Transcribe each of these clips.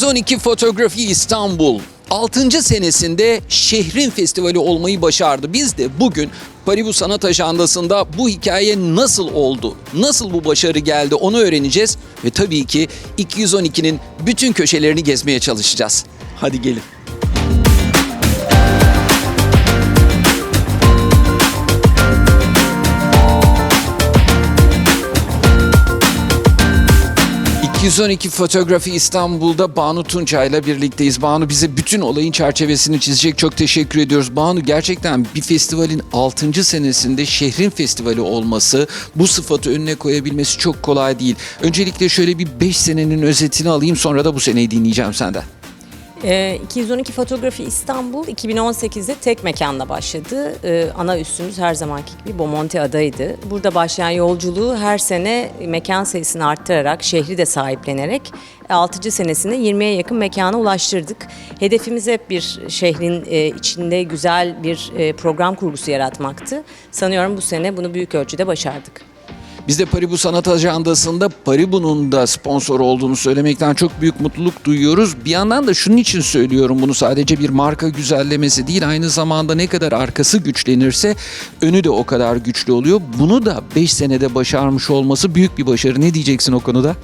212 Fotoğrafi İstanbul 6. senesinde şehrin festivali olmayı başardı. Biz de bugün Paribu Sanat Ajandası'nda bu hikaye nasıl oldu, nasıl bu başarı geldi onu öğreneceğiz. Ve tabii ki 212'nin bütün köşelerini gezmeye çalışacağız. Hadi gelin. ...212 Fotoğrafi İstanbul'da Banu Tunça ile birlikteyiz. Banu bize bütün olayın çerçevesini çizecek. Çok teşekkür ediyoruz. Banu gerçekten bir festivalin 6. senesinde şehrin festivali olması... ...bu sıfatı önüne koyabilmesi çok kolay değil. Öncelikle şöyle bir 5 senenin özetini alayım... ...sonra da bu seneyi dinleyeceğim senden. Ee, 212 Fotoğrafi İstanbul 2018'de tek mekanda başladı. Ee, ana üstümüz her zamanki gibi Bomonti adaydı. Burada başlayan yolculuğu her sene mekan sayısını arttırarak, şehri de sahiplenerek 6. senesinde 20'ye yakın mekana ulaştırdık. Hedefimiz hep bir şehrin e, içinde güzel bir e, program kurgusu yaratmaktı. Sanıyorum bu sene bunu büyük ölçüde başardık. Biz de Paribu Sanat Ajandası'nda Paribu'nun da sponsor olduğunu söylemekten çok büyük mutluluk duyuyoruz. Bir yandan da şunun için söylüyorum bunu sadece bir marka güzellemesi değil aynı zamanda ne kadar arkası güçlenirse önü de o kadar güçlü oluyor. Bunu da 5 senede başarmış olması büyük bir başarı. Ne diyeceksin o konuda?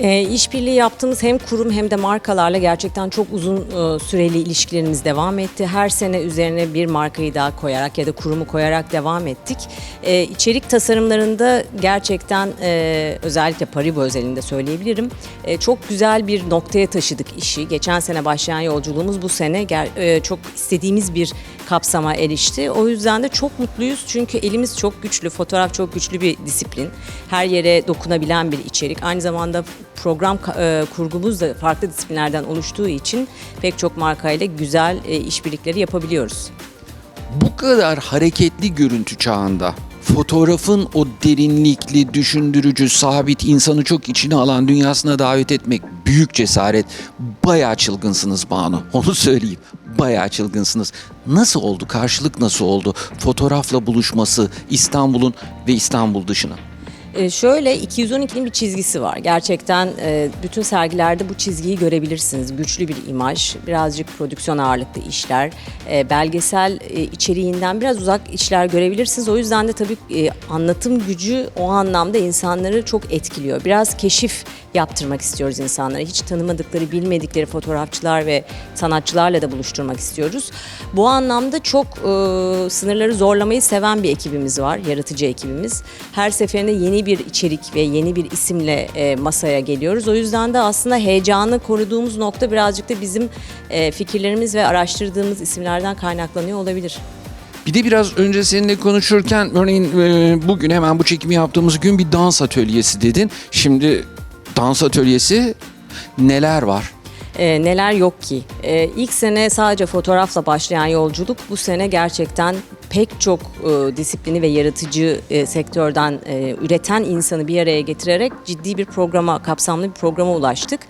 E, işbirliği yaptığımız hem kurum hem de markalarla gerçekten çok uzun e, süreli ilişkilerimiz devam etti. Her sene üzerine bir markayı daha koyarak ya da kurumu koyarak devam ettik. E, içerik tasarımlarında gerçekten e, özellikle Paribu özelinde söyleyebilirim. E, çok güzel bir noktaya taşıdık işi. Geçen sene başlayan yolculuğumuz bu sene ger- e, çok istediğimiz bir kapsama erişti. O yüzden de çok mutluyuz çünkü elimiz çok güçlü, fotoğraf çok güçlü bir disiplin. Her yere dokunabilen bir içerik. Aynı zamanda program e, kurgumuz da farklı disiplinlerden oluştuğu için pek çok markayla güzel e, işbirlikleri yapabiliyoruz. Bu kadar hareketli görüntü çağında fotoğrafın o derinlikli, düşündürücü, sabit, insanı çok içine alan dünyasına davet etmek büyük cesaret. Bayağı çılgınsınız Banu. Onu söyleyeyim. Bayağı çılgınsınız. Nasıl oldu? Karşılık nasıl oldu? Fotoğrafla buluşması İstanbul'un ve İstanbul dışına. E, şöyle 212'nin bir çizgisi var. Gerçekten e, bütün sergilerde bu çizgiyi görebilirsiniz. Güçlü bir imaj, birazcık prodüksiyon ağırlıklı işler, e, belgesel e, içeriğinden biraz uzak işler görebilirsiniz. O yüzden de tabii anlatım gücü o anlamda insanları çok etkiliyor. Biraz keşif yaptırmak istiyoruz insanlara. Hiç tanımadıkları, bilmedikleri fotoğrafçılar ve sanatçılarla da buluşturmak istiyoruz. Bu anlamda çok e, sınırları zorlamayı seven bir ekibimiz var, yaratıcı ekibimiz. Her seferinde yeni bir içerik ve yeni bir isimle e, masaya geliyoruz. O yüzden de aslında heyecanı koruduğumuz nokta birazcık da bizim e, fikirlerimiz ve araştırdığımız isimlerden kaynaklanıyor olabilir. Bir de biraz önce seninle konuşurken örneğin e, bugün hemen bu çekimi yaptığımız gün bir dans atölyesi dedin. Şimdi dans atölyesi neler var? Ee, neler yok ki? Ee, ilk sene sadece fotoğrafla başlayan yolculuk bu sene gerçekten pek çok e, disiplini ve yaratıcı e, sektörden e, üreten insanı bir araya getirerek ciddi bir programa, kapsamlı bir programa ulaştık.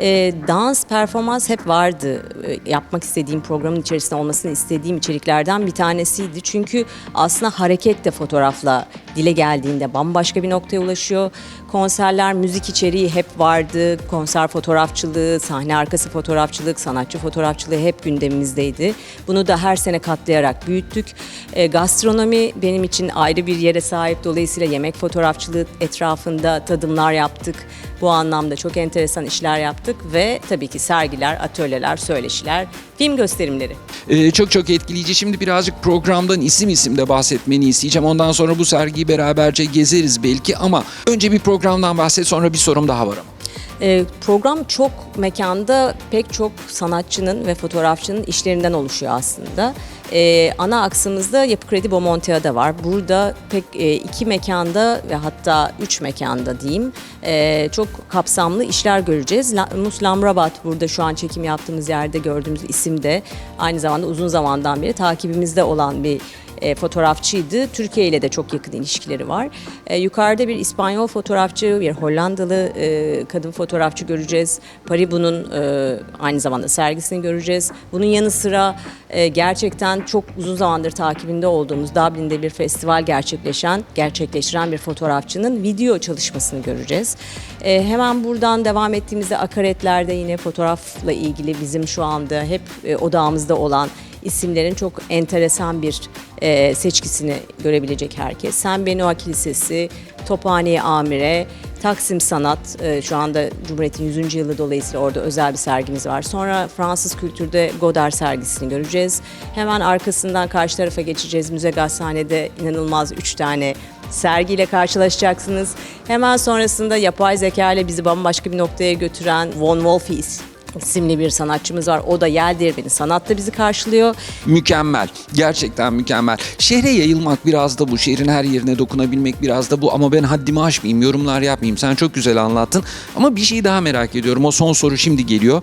E, dans, performans hep vardı. E, yapmak istediğim programın içerisinde olmasını istediğim içeriklerden bir tanesiydi. Çünkü aslında hareket de fotoğrafla dile geldiğinde bambaşka bir noktaya ulaşıyor. Konserler, müzik içeriği hep vardı. Konser fotoğrafçılığı, sahne arkası fotoğrafçılık, sanatçı fotoğrafçılığı hep gündemimizdeydi. Bunu da her sene katlayarak büyüttük. E, gastronomi benim için ayrı bir yere sahip. Dolayısıyla yemek fotoğrafçılığı etrafında tadımlar yaptık. Bu anlamda çok enteresan işler yaptık ve tabii ki sergiler, atölyeler, söyleşiler, film gösterimleri. Ee, çok çok etkileyici. Şimdi birazcık programdan isim isim de bahsetmeni isteyeceğim. Ondan sonra bu sergiyi beraberce gezeriz belki ama önce bir programdan bahset sonra bir sorum daha var ama. E, program çok mekanda pek çok sanatçının ve fotoğrafçının işlerinden oluşuyor aslında. E, ana aksımızda Yapı Kredi Bomontia'da var. Burada pek e, iki mekanda ve hatta üç mekanda diyeyim e, çok kapsamlı işler göreceğiz. La, Mus Lamrabat burada şu an çekim yaptığımız yerde gördüğümüz isim de aynı zamanda uzun zamandan beri takibimizde olan bir e, fotoğrafçıydı. Türkiye ile de çok yakın ilişkileri var. E, yukarıda bir İspanyol fotoğrafçı, bir Hollandalı e, kadın fotoğrafçı göreceğiz. Paribu'nun e, aynı zamanda sergisini göreceğiz. Bunun yanı sıra e, gerçekten çok uzun zamandır takibinde olduğumuz Dublin'de bir festival gerçekleşen, gerçekleştiren bir fotoğrafçının video çalışmasını göreceğiz. E, hemen buradan devam ettiğimizde akaretlerde yine fotoğrafla ilgili bizim şu anda hep e, odağımızda olan isimlerin çok enteresan bir e, seçkisini görebilecek herkes. Sen Benoa Kilisesi, Tophane Amire, Taksim Sanat, e, şu anda Cumhuriyet'in 100. yılı dolayısıyla orada özel bir sergimiz var. Sonra Fransız kültürde Godard sergisini göreceğiz. Hemen arkasından karşı tarafa geçeceğiz. Müze Gazhane'de inanılmaz 3 tane sergiyle karşılaşacaksınız. Hemen sonrasında yapay zeka ile bizi bambaşka bir noktaya götüren Von Wolfe is- isimli bir sanatçımız var. O da Yel Değirmeni Sanat'ta bizi karşılıyor. Mükemmel. Gerçekten mükemmel. Şehre yayılmak biraz da bu. Şehrin her yerine dokunabilmek biraz da bu. Ama ben haddimi aşmayayım, yorumlar yapmayayım. Sen çok güzel anlattın. Ama bir şey daha merak ediyorum. O son soru şimdi geliyor.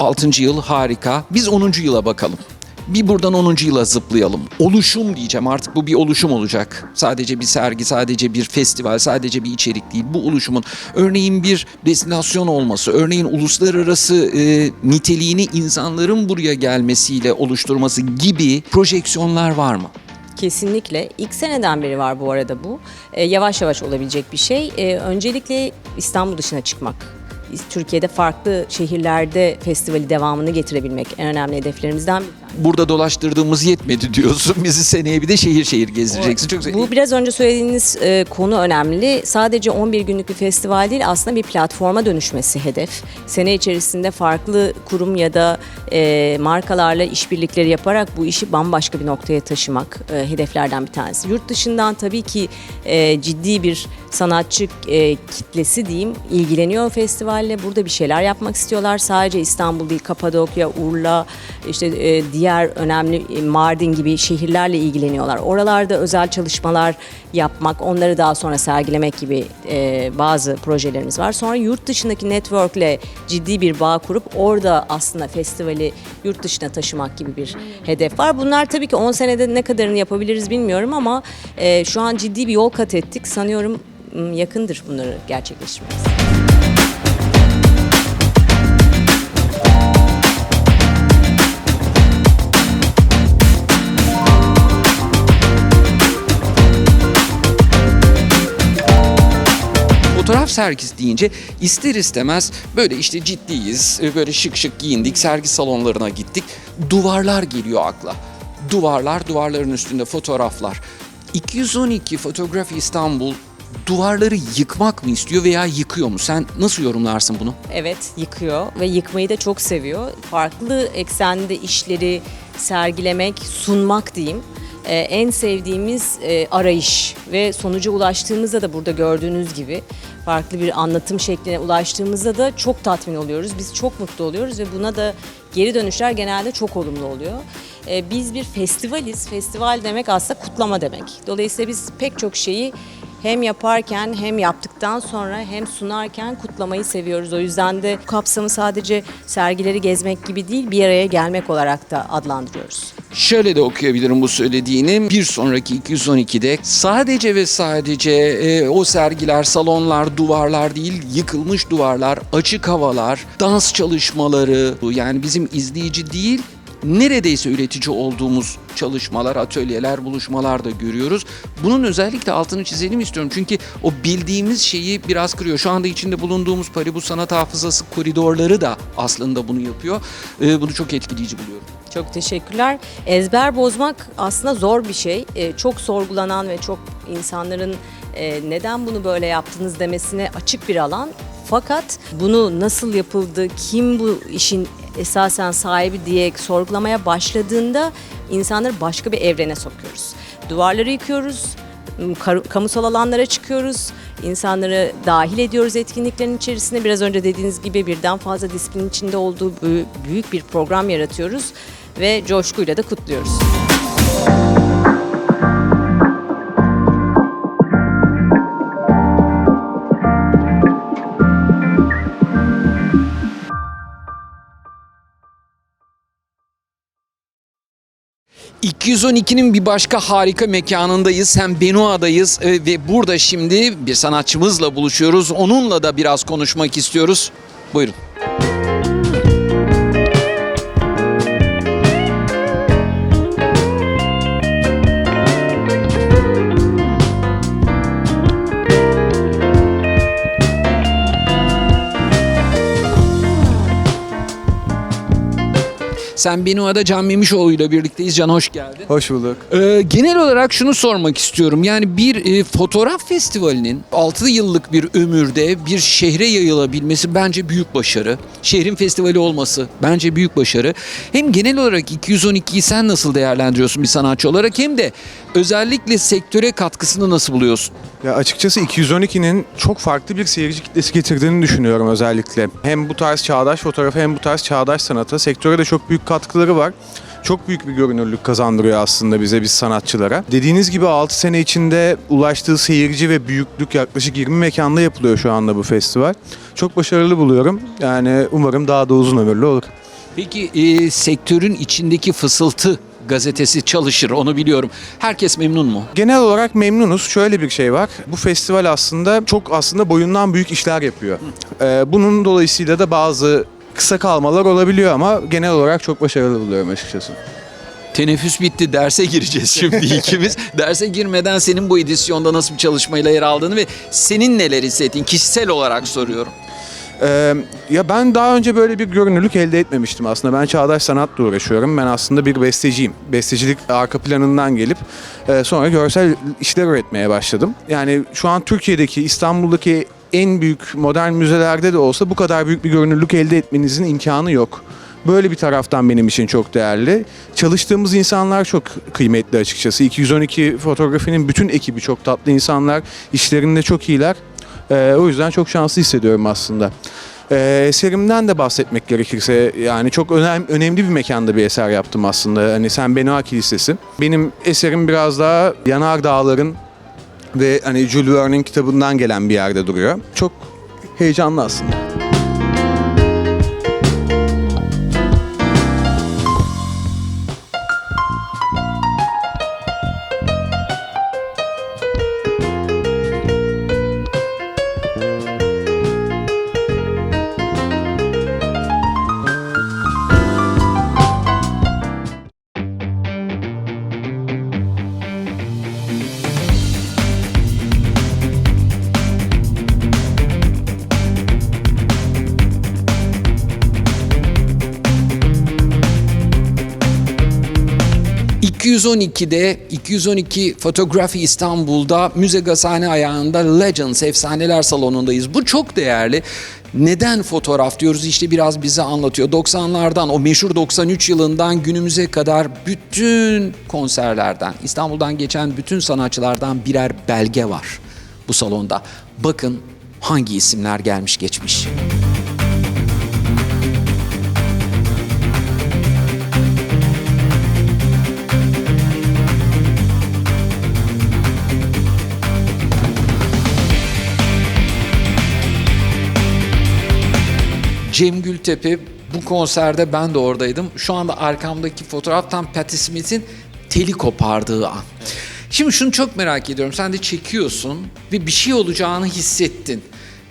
6. yıl harika. Biz 10. yıla bakalım. Bir buradan 10. yıla zıplayalım. Oluşum diyeceğim artık bu bir oluşum olacak. Sadece bir sergi, sadece bir festival, sadece bir içerik değil. Bu oluşumun örneğin bir destinasyon olması, örneğin uluslararası e, niteliğini insanların buraya gelmesiyle oluşturması gibi projeksiyonlar var mı? Kesinlikle. İlk seneden beri var bu arada bu. Ee, yavaş yavaş olabilecek bir şey. Ee, öncelikle İstanbul dışına çıkmak. Türkiye'de farklı şehirlerde festivali devamını getirebilmek en önemli hedeflerimizden bir tanesi. Burada dolaştırdığımız yetmedi diyorsun. Bizi seneye bir de şehir şehir gezdireceksin. Çok. Bu biraz önce söylediğiniz e, konu önemli. Sadece 11 günlük bir festival değil aslında bir platforma dönüşmesi hedef. Sene içerisinde farklı kurum ya da e, markalarla işbirlikleri yaparak bu işi bambaşka bir noktaya taşımak e, hedeflerden bir tanesi. Yurt dışından tabii ki e, ciddi bir sanatçı e, kitlesi diyeyim ilgileniyor festivalle. Burada bir şeyler yapmak istiyorlar. Sadece İstanbul değil, Kapadokya, Urla, işte e, diğer önemli e, Mardin gibi şehirlerle ilgileniyorlar. Oralarda özel çalışmalar yapmak, onları daha sonra sergilemek gibi e, bazı projelerimiz var. Sonra yurt dışındaki networkle ciddi bir bağ kurup orada aslında festivali yurt dışına taşımak gibi bir hedef var. Bunlar tabii ki 10 senede ne kadarını yapabiliriz bilmiyorum ama e, şu an ciddi bir yol kat ettik. Sanıyorum yakındır bunları gerçekleştirmemiz. Fotoğraf sergisi deyince ister istemez böyle işte ciddiyiz, e, böyle şık şık giyindik, sergi salonlarına gittik. Duvarlar geliyor akla. Duvarlar, duvarların üstünde fotoğraflar. 212 Fotoğraf İstanbul duvarları yıkmak mı istiyor veya yıkıyor mu? Sen nasıl yorumlarsın bunu? Evet yıkıyor ve yıkmayı da çok seviyor. Farklı eksende işleri sergilemek, sunmak diyeyim. Ee, en sevdiğimiz e, arayış ve sonuca ulaştığımızda da burada gördüğünüz gibi farklı bir anlatım şekline ulaştığımızda da çok tatmin oluyoruz. Biz çok mutlu oluyoruz ve buna da geri dönüşler genelde çok olumlu oluyor. Ee, biz bir festivaliz. Festival demek aslında kutlama demek. Dolayısıyla biz pek çok şeyi hem yaparken hem yaptıktan sonra hem sunarken kutlamayı seviyoruz. O yüzden de kapsamı sadece sergileri gezmek gibi değil bir araya gelmek olarak da adlandırıyoruz. Şöyle de okuyabilirim bu söylediğini. Bir sonraki 212'de sadece ve sadece e, o sergiler, salonlar, duvarlar değil, yıkılmış duvarlar, açık havalar, dans çalışmaları, yani bizim izleyici değil, neredeyse üretici olduğumuz çalışmalar, atölyeler, buluşmalar da görüyoruz. Bunun özellikle altını çizelim istiyorum. Çünkü o bildiğimiz şeyi biraz kırıyor. Şu anda içinde bulunduğumuz Paribu Sanat Hafızası koridorları da aslında bunu yapıyor. Ee, bunu çok etkileyici buluyorum. Çok teşekkürler. Ezber bozmak aslında zor bir şey. Ee, çok sorgulanan ve çok insanların e, neden bunu böyle yaptınız demesine açık bir alan. Fakat bunu nasıl yapıldı, kim bu işin esasen sahibi diye sorgulamaya başladığında insanları başka bir evrene sokuyoruz. Duvarları yıkıyoruz, kamusal alanlara çıkıyoruz, insanları dahil ediyoruz etkinliklerin içerisine. Biraz önce dediğiniz gibi birden fazla disiplin içinde olduğu bü- büyük bir program yaratıyoruz ve coşkuyla da kutluyoruz. 212'nin bir başka harika mekanındayız. Hem Benua'dayız e, ve burada şimdi bir sanatçımızla buluşuyoruz. Onunla da biraz konuşmak istiyoruz. Buyurun. Sen Benua'da Can Memişoğlu ile birlikteyiz. Can hoş geldin. Hoş bulduk. Ee, genel olarak şunu sormak istiyorum. Yani bir e, fotoğraf festivalinin 6 yıllık bir ömürde bir şehre yayılabilmesi bence büyük başarı. Şehrin festivali olması bence büyük başarı. Hem genel olarak 212'yi sen nasıl değerlendiriyorsun bir sanatçı olarak hem de özellikle sektöre katkısını nasıl buluyorsun? Ya açıkçası 212'nin çok farklı bir seyirci kitlesi getirdiğini düşünüyorum özellikle. Hem bu tarz çağdaş fotoğrafı hem bu tarz çağdaş sanata sektöre de çok büyük katkıları var. Çok büyük bir görünürlük kazandırıyor aslında bize biz sanatçılara. Dediğiniz gibi 6 sene içinde ulaştığı seyirci ve büyüklük yaklaşık 20 mekanda yapılıyor şu anda bu festival. Çok başarılı buluyorum. Yani umarım daha da uzun ömürlü olur. Peki e, sektörün içindeki fısıltı gazetesi çalışır onu biliyorum. Herkes memnun mu? Genel olarak memnunuz. Şöyle bir şey var. Bu festival aslında çok aslında boyundan büyük işler yapıyor. Ee, bunun dolayısıyla da bazı kısa kalmalar olabiliyor ama genel olarak çok başarılı buluyorum açıkçası. Teneffüs bitti derse gireceğiz şimdi ikimiz. Derse girmeden senin bu edisyonda nasıl bir çalışmayla yer aldığını ve senin neler hissettiğin kişisel olarak soruyorum. Ee, ya ben daha önce böyle bir görünürlük elde etmemiştim aslında. Ben çağdaş sanatla uğraşıyorum. Ben aslında bir besteciyim. Bestecilik arka planından gelip e, sonra görsel işler üretmeye başladım. Yani şu an Türkiye'deki, İstanbul'daki en büyük modern müzelerde de olsa bu kadar büyük bir görünürlük elde etmenizin imkanı yok. Böyle bir taraftan benim için çok değerli. Çalıştığımız insanlar çok kıymetli açıkçası. 212 fotografinin bütün ekibi çok tatlı insanlar. İşlerinde çok iyiler. Ee, o yüzden çok şanslı hissediyorum aslında. Ee, eserimden de bahsetmek gerekirse yani çok önem, önemli bir mekanda bir eser yaptım aslında. Hani Sen Benoa Kilisesi. Benim eserim biraz daha Yanar Dağlar'ın ve hani Jules Verne'in kitabından gelen bir yerde duruyor. Çok heyecanlı aslında. ...212'de 212 Fotografi İstanbul'da Müze Gazhane ayağında Legends Efsaneler Salonu'ndayız. Bu çok değerli. Neden fotoğraf diyoruz işte biraz bize anlatıyor. 90'lardan o meşhur 93 yılından günümüze kadar bütün konserlerden, İstanbul'dan geçen bütün sanatçılardan birer belge var bu salonda. Bakın hangi isimler gelmiş geçmiş. Cem Gültepe bu konserde ben de oradaydım. Şu anda arkamdaki fotoğraftan Patti Smith'in teli kopardığı an. Şimdi şunu çok merak ediyorum. Sen de çekiyorsun ve bir şey olacağını hissettin.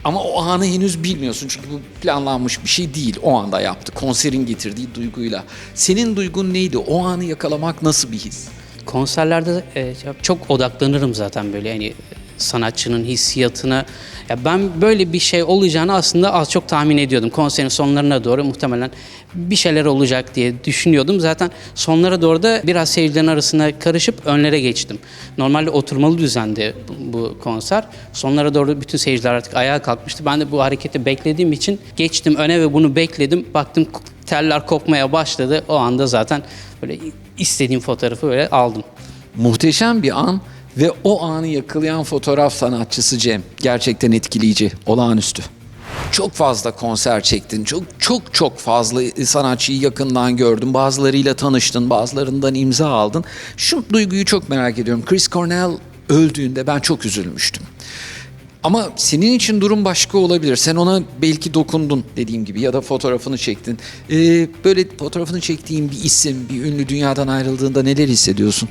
Ama o anı henüz bilmiyorsun çünkü bu planlanmış bir şey değil. O anda yaptı. Konserin getirdiği duyguyla. Senin duygun neydi? O anı yakalamak nasıl bir his? konserlerde e, çok odaklanırım zaten böyle yani sanatçının hissiyatına. Ya ben böyle bir şey olacağını aslında az çok tahmin ediyordum. Konserin sonlarına doğru muhtemelen bir şeyler olacak diye düşünüyordum. Zaten sonlara doğru da biraz seyircilerin arasına karışıp önlere geçtim. Normalde oturmalı düzende bu, konser. Sonlara doğru bütün seyirciler artık ayağa kalkmıştı. Ben de bu hareketi beklediğim için geçtim öne ve bunu bekledim. Baktım teller kopmaya başladı. O anda zaten böyle istediğim fotoğrafı böyle aldım. Muhteşem bir an ve o anı yakalayan fotoğraf sanatçısı Cem. Gerçekten etkileyici, olağanüstü. Çok fazla konser çektin. Çok çok çok fazla sanatçıyı yakından gördün. Bazılarıyla tanıştın, bazılarından imza aldın. Şu duyguyu çok merak ediyorum. Chris Cornell öldüğünde ben çok üzülmüştüm. Ama senin için durum başka olabilir. Sen ona belki dokundun dediğim gibi ya da fotoğrafını çektin. Ee, böyle fotoğrafını çektiğin bir isim, bir ünlü dünyadan ayrıldığında neler hissediyorsun?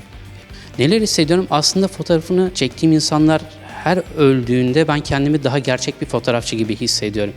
Neler hissediyorum? Aslında fotoğrafını çektiğim insanlar her öldüğünde ben kendimi daha gerçek bir fotoğrafçı gibi hissediyorum.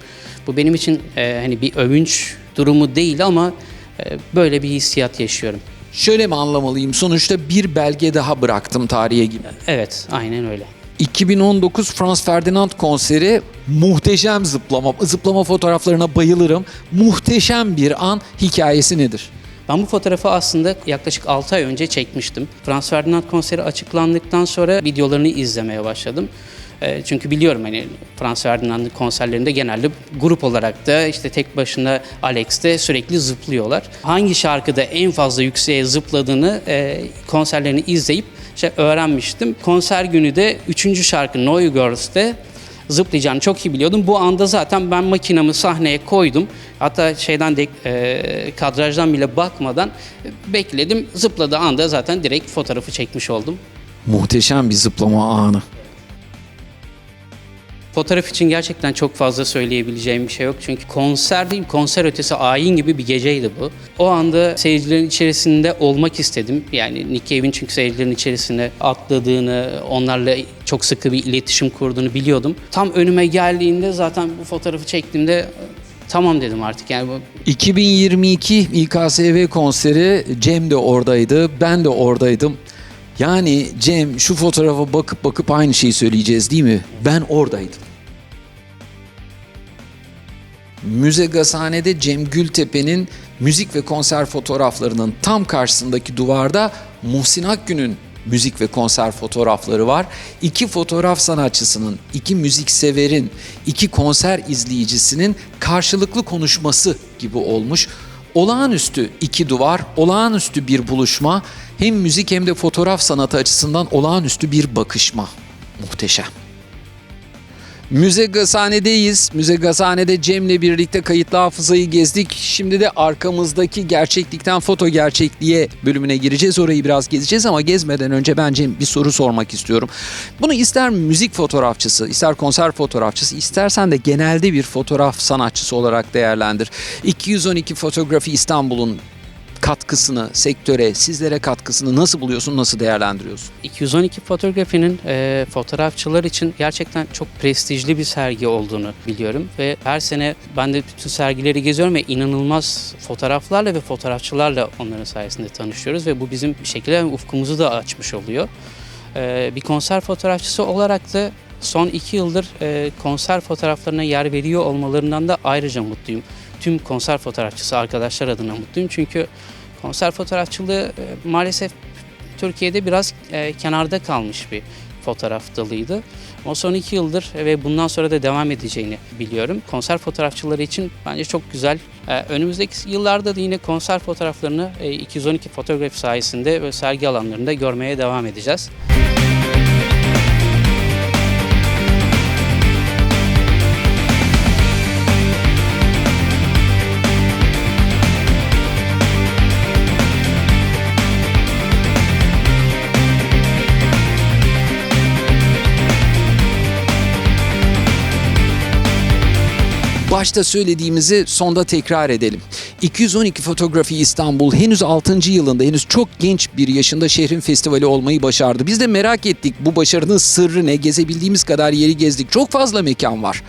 Bu benim için e, hani bir övünç durumu değil ama e, böyle bir hissiyat yaşıyorum. Şöyle mi anlamalıyım? Sonuçta bir belge daha bıraktım tarihe gibi. Evet, aynen öyle. 2019 Franz Ferdinand konseri muhteşem zıplama. Zıplama fotoğraflarına bayılırım. Muhteşem bir an hikayesi nedir? Ben bu fotoğrafı aslında yaklaşık 6 ay önce çekmiştim. Franz Ferdinand konseri açıklandıktan sonra videolarını izlemeye başladım. E, Çünkü biliyorum hani Franz Ferdinand konserlerinde genelde grup olarak da işte tek başına Alex de sürekli zıplıyorlar. Hangi şarkıda en fazla yükseğe zıpladığını e, konserlerini izleyip işte öğrenmiştim. Konser günü de 3. şarkı No You Girls'te zıplayacağını çok iyi biliyordum. Bu anda zaten ben makinamı sahneye koydum. Hatta şeyden de, e, kadrajdan bile bakmadan e, bekledim. Zıpladığı anda zaten direkt fotoğrafı çekmiş oldum. Muhteşem bir zıplama anı. Fotoğraf için gerçekten çok fazla söyleyebileceğim bir şey yok. Çünkü konser değil, konser ötesi ayin gibi bir geceydi bu. O anda seyircilerin içerisinde olmak istedim. Yani Nick Cave'in çünkü seyircilerin içerisine atladığını, onlarla çok sıkı bir iletişim kurduğunu biliyordum. Tam önüme geldiğinde zaten bu fotoğrafı çektiğimde tamam dedim artık. Yani bu 2022 İKSV konseri Cem de oradaydı, ben de oradaydım. Yani Cem şu fotoğrafa bakıp bakıp aynı şeyi söyleyeceğiz değil mi? Ben oradaydım. Müze Gazhane'de Cem Gültepe'nin müzik ve konser fotoğraflarının tam karşısındaki duvarda Muhsin Akgün'ün müzik ve konser fotoğrafları var. İki fotoğraf sanatçısının, iki müzik severin, iki konser izleyicisinin karşılıklı konuşması gibi olmuş. Olağanüstü iki duvar, olağanüstü bir buluşma. Hem müzik hem de fotoğraf sanatı açısından olağanüstü bir bakışma. Muhteşem. Müze Gazhane'deyiz. Müze Gazhane'de Cem'le birlikte kayıtlı hafızayı gezdik. Şimdi de arkamızdaki gerçeklikten foto gerçekliğe bölümüne gireceğiz. Orayı biraz gezeceğiz ama gezmeden önce ben Cem bir soru sormak istiyorum. Bunu ister müzik fotoğrafçısı, ister konser fotoğrafçısı, istersen de genelde bir fotoğraf sanatçısı olarak değerlendir. 212 Fotografi İstanbul'un katkısını, sektöre, sizlere katkısını nasıl buluyorsun, nasıl değerlendiriyorsun? 212 fotoğrafinin e, fotoğrafçılar için gerçekten çok prestijli bir sergi olduğunu biliyorum ve her sene ben de bütün sergileri geziyorum ve inanılmaz fotoğraflarla ve fotoğrafçılarla onların sayesinde tanışıyoruz ve bu bizim bir şekilde ufkumuzu da açmış oluyor. E, bir konser fotoğrafçısı olarak da son iki yıldır e, konser fotoğraflarına yer veriyor olmalarından da ayrıca mutluyum. Tüm konser fotoğrafçısı arkadaşlar adına mutluyum çünkü konser fotoğrafçılığı e, maalesef Türkiye'de biraz e, kenarda kalmış bir fotoğraf dalıydı. Ama son iki yıldır ve bundan sonra da devam edeceğini biliyorum. Konser fotoğrafçıları için bence çok güzel. E, önümüzdeki yıllarda da yine konser fotoğraflarını e, 212 fotoğraf sayesinde sergi alanlarında görmeye devam edeceğiz. Başta söylediğimizi sonda tekrar edelim. 212 Fotografi İstanbul henüz 6. yılında, henüz çok genç bir yaşında şehrin festivali olmayı başardı. Biz de merak ettik bu başarının sırrı ne? Gezebildiğimiz kadar yeri gezdik. Çok fazla mekan var.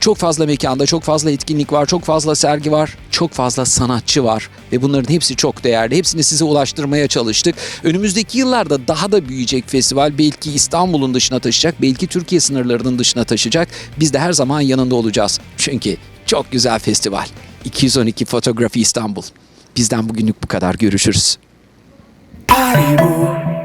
Çok fazla mekanda çok fazla etkinlik var, çok fazla sergi var, çok fazla sanatçı var. Ve bunların hepsi çok değerli. Hepsini size ulaştırmaya çalıştık. Önümüzdeki yıllarda daha da büyüyecek festival. Belki İstanbul'un dışına taşıyacak, belki Türkiye sınırlarının dışına taşıyacak. Biz de her zaman yanında olacağız. Çünkü çok güzel festival. 212 Fotografi İstanbul. Bizden bugünlük bu kadar. Görüşürüz. Haribo